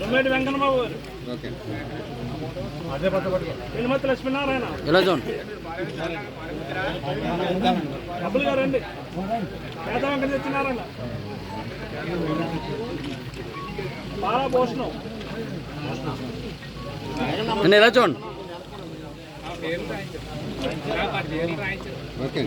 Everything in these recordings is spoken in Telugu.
దొమ్మేటి వెంకన్నబాబు ఎనిమతి లక్ష్మీనారాయణ ఎలా చూడండి అబ్బులు గారు అండి పేద వెంకట నేను ఎలా చూడండి? ఓకే.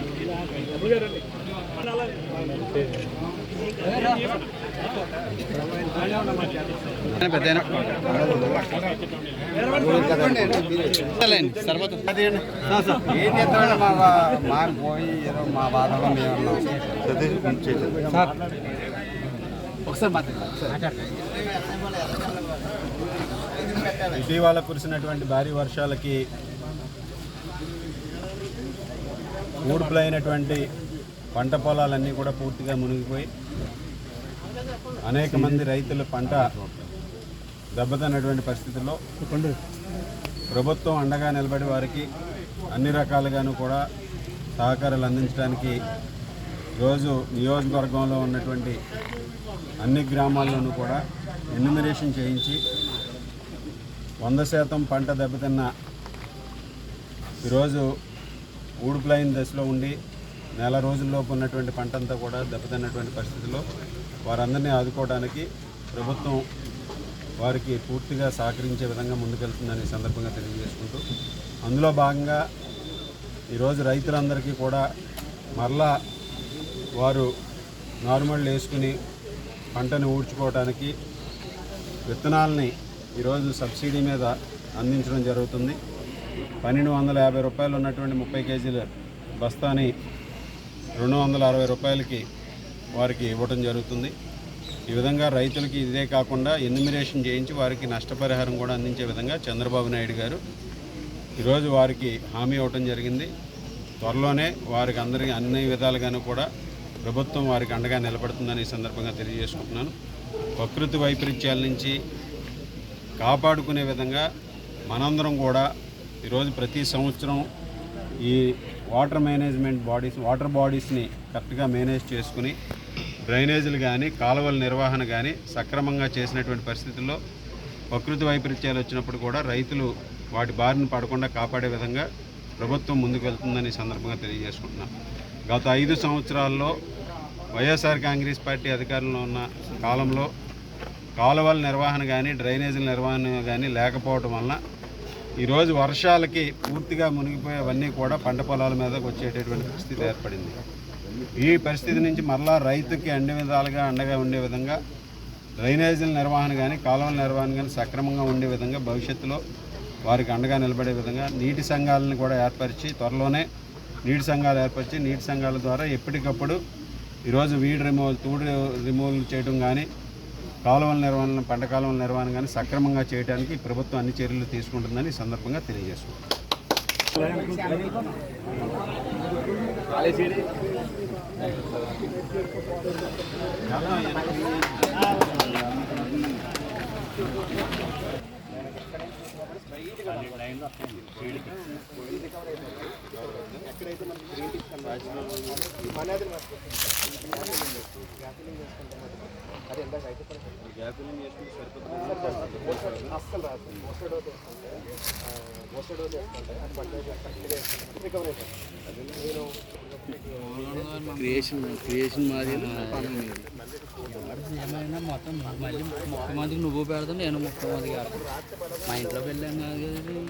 మా వా- మాకు పోయి ఏదో మా బాధలో మేము ఇటీవల కురిసినటువంటి భారీ వర్షాలకి ఊడుపులైనటువంటి పంట పొలాలన్నీ కూడా పూర్తిగా మునిగిపోయి అనేక మంది రైతుల పంట దెబ్బతిన్నటువంటి పరిస్థితుల్లో ప్రభుత్వం అండగా నిలబడి వారికి అన్ని రకాలుగాను కూడా సహకారాలు అందించడానికి రోజు నియోజకవర్గంలో ఉన్నటువంటి అన్ని గ్రామాల్లోనూ కూడా ఎన్యుమరేషన్ చేయించి వంద శాతం పంట దెబ్బతిన్న ఈరోజు ఊడుపులైన దశలో ఉండి నెల రోజుల్లోపు ఉన్నటువంటి పంట అంతా కూడా దెబ్బతిన్నటువంటి పరిస్థితుల్లో వారందరినీ ఆదుకోవడానికి ప్రభుత్వం వారికి పూర్తిగా సహకరించే విధంగా ముందుకెళ్తుందని సందర్భంగా తెలియజేసుకుంటూ అందులో భాగంగా ఈరోజు రైతులందరికీ కూడా మరలా వారు నార్మల్ వేసుకుని పంటను ఊడ్చుకోవడానికి విత్తనాలని ఈరోజు సబ్సిడీ మీద అందించడం జరుగుతుంది. పన్నెండు వందల యాభై రూపాయలు ఉన్నటువంటి ముప్పై కేజీల బస్తాని రెండు వందల అరవై రూపాయలకి వారికి ఇవ్వడం జరుగుతుంది. ఈ విధంగా రైతులకి ఇదే కాకుండా ఎన్యుమిరేషన్ చేయించి వారికి నష్టపరిహారం కూడా అందించే విధంగా చంద్రబాబు నాయుడు గారు ఈరోజు వారికి హామీ ఇవ్వటం జరిగింది. త్వరలోనే వారికి అందరికీ అన్ని విధాలుగాను కూడా ప్రభుత్వం వారికి అండగా నిలబడుతుందని ఈ సందర్భంగా తెలియజేసుకుంటున్నాను. ప్రకృతి వైపరీత్యాల నుంచి కాపాడుకునే విధంగా మనందరం కూడా ఈరోజు ప్రతి సంవత్సరం ఈ వాటర్ మేనేజ్మెంట్ బాడీస్ వాటర్ బాడీస్ని కరెక్ట్గా మేనేజ్ చేసుకుని డ్రైనేజీలు కానీ కాలువల నిర్వహణ కానీ సక్రమంగా చేసినటువంటి పరిస్థితుల్లో ప్రకృతి వైపరీత్యాలు వచ్చినప్పుడు కూడా రైతులు వాటి బారిన పడకుండా కాపాడే విధంగా ప్రభుత్వం ముందుకు వెళ్తుందని సందర్భంగా తెలియజేసుకుంటున్నాం. గత ఐదు సంవత్సరాల్లో వైఎస్ఆర్ కాంగ్రెస్ పార్టీ అధికారంలో ఉన్న కాలంలో కాలువల నిర్వహణ కానీ డ్రైనేజీల నిర్వహణ కానీ లేకపోవటం వలన ఈరోజు వర్షాలకి పూర్తిగా మునిగిపోయేవన్నీ కూడా పంట పొలాల మీదకి వచ్చేటటువంటి పరిస్థితి ఏర్పడింది. ఈ పరిస్థితి నుంచి మరలా రైతుకి అన్ని విధాలుగా అండగా ఉండే విధంగా డ్రైనేజీల నిర్వహణ కానీ కాలువల నిర్వహణ కానీ సక్రమంగా ఉండే విధంగా భవిష్యత్తులో వారికి అండగా నిలబడే విధంగా నీటి సంఘాలను కూడా ఏర్పరిచి త్వరలోనే నీటి సంఘాలు ఏర్పరిచి నీటి సంఘాల ద్వారా ఎప్పటికప్పుడు ఈరోజు వీడ్ రిమూవల్ తూడు రిమూవల్ చేయడం కానీ కాలువల నిర్వహణ పంట కాలువల నిర్వహణ కానీ సక్రమంగా చేయడానికి ప్రభుత్వం అన్ని చర్యలు తీసుకుంటుందని సందర్భంగా తెలియజేసుకుంటున్నాను అది ఎంత అయితే ఈ సందర్భంగా క్రియేషన్ క్రియేషన్ మాది ఏమైనా మొత్తం మళ్ళీ ముఖ్యమంత్రికి నువ్వు పెడతావు నేను ముప్పై మందికి మా ఇంట్లో వెళ్ళాను కాదు కదా